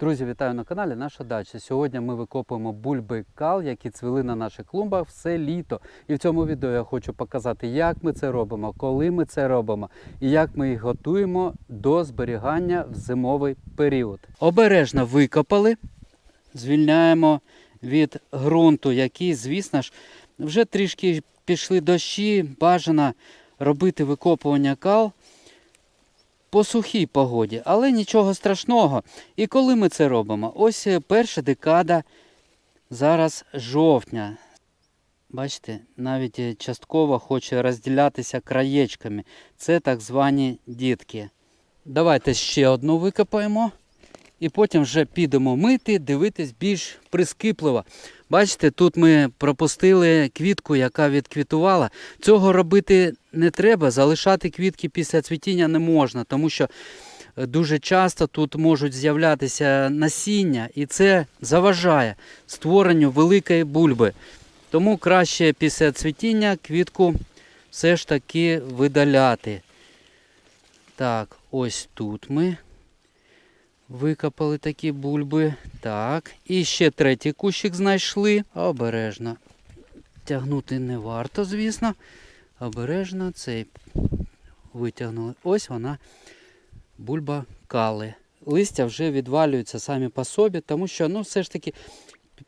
Друзі, вітаю на каналі Наша дача. Сьогодні ми викопуємо бульби кал, які цвіли на наших клумбах все літо. І в цьому відео я хочу показати, як ми це робимо, коли ми це робимо і як ми їх готуємо до зберігання в зимовий період. Обережно викопали, звільняємо від ґрунту, який, звісно ж, вже трішки пішли дощі. Бажано робити викопування кал по сухій погоді, але нічого страшного. І коли ми це робимо? Ось е, перша декада зараз жовтня. Бачите, навіть е, частково хоче розділятися краєчками. Це так звані дітки. Давайте ще одну викопаємо. І потім вже підемо мити, дивитись більш прискіпливо. Бачите, тут ми пропустили квітку, яка відквітувала. Цього робити не треба, залишати квітки після цвітіння не можна, тому що е, дуже часто тут можуть з'являтися насіння, і це заважає створенню великої бульби. Тому краще після цвітіння квітку все ж таки видаляти. Так, ось тут ми викопали такі бульби. Так. І ще третій кущик знайшли. Обережно. Тягнути не варто, звісно. Обережно цей витягнули. Ось вона бульба кали. Листя вже відвалюються самі по собі, тому що ну, все ж таки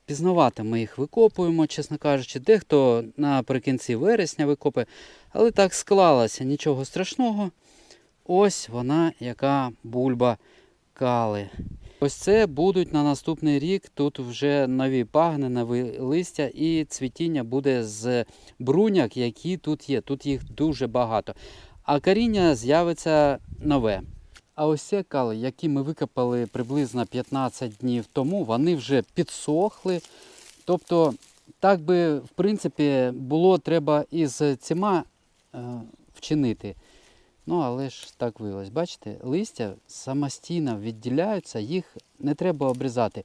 пізнавати ми їх викопуємо, чесно кажучи. Дехто наприкінці вересня викопує. Але так склалося, нічого страшного. Ось вона, яка бульба кали. Ось це будуть на наступний рік. Тут вже нові пагни, нові листя і цвітіння буде з бруняк, які тут є. Тут їх дуже багато. А коріння з'явиться нове. А ось ці кали, які ми викопали приблизно 15 днів тому, вони вже підсохли. Тобто, так би, в принципі, було треба із цима е, вчинити. Ну, але ж так виявилось. Бачите, листя самостійно відділяються, їх не треба обрізати.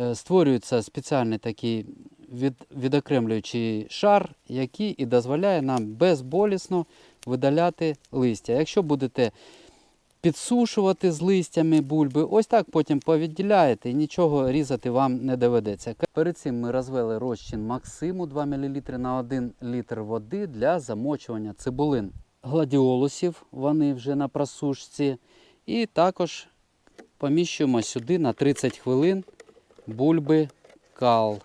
Е, Створюється спеціальний такий від, відокремлюючий шар, який і дозволяє нам безболісно видаляти листя. Якщо будете підсушувати з листями бульби, ось так потім повідділяєте і нічого різати вам не доведеться. Перед цим ми розвели розчин Максиму 2 мл на 1 літр води для замочування цибулин гладіолусів, вони вже на просушці. І також поміщуємо сюди на 30 хвилин бульби кал.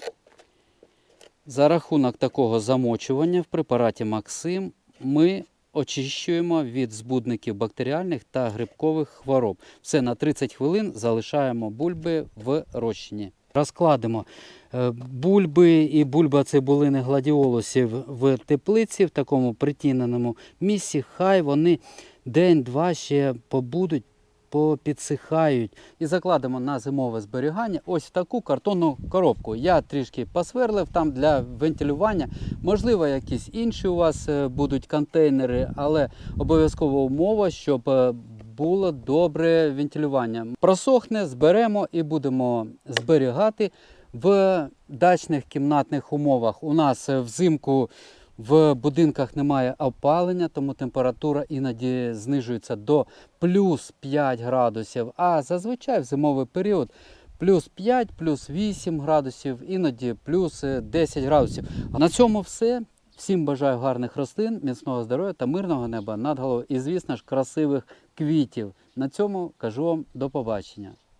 За рахунок такого замочування в препараті Максим ми очищуємо від збудників бактеріальних та грибкових хвороб. Все на 30 хвилин залишаємо бульби в розчині. Розкладемо е, бульби і бульба цибулини гладіолусів в теплиці в такому притіненому місці. Хай вони день-два ще побудуть, попідсихають. І закладемо на зимове зберігання ось в таку картонну коробку. Я трішки посверлив там для вентилювання. Можливо, якісь інші у вас е, будуть контейнери, але обов'язкова умова, щоб е, було добре вентилювання. Просохне, зберемо і будемо зберігати в дачних кімнатних умовах. У нас взимку в будинках немає опалення, тому температура іноді знижується до плюс 5 градусів. А зазвичай в зимовий період плюс 5, плюс 8 градусів, іноді плюс е, 10 градусів. А на цьому все. Всім бажаю гарних рослин, міцного здоров'я та мирного неба над головою. І, звісно ж, красивих квітів. На цьому кажу вам до побачення.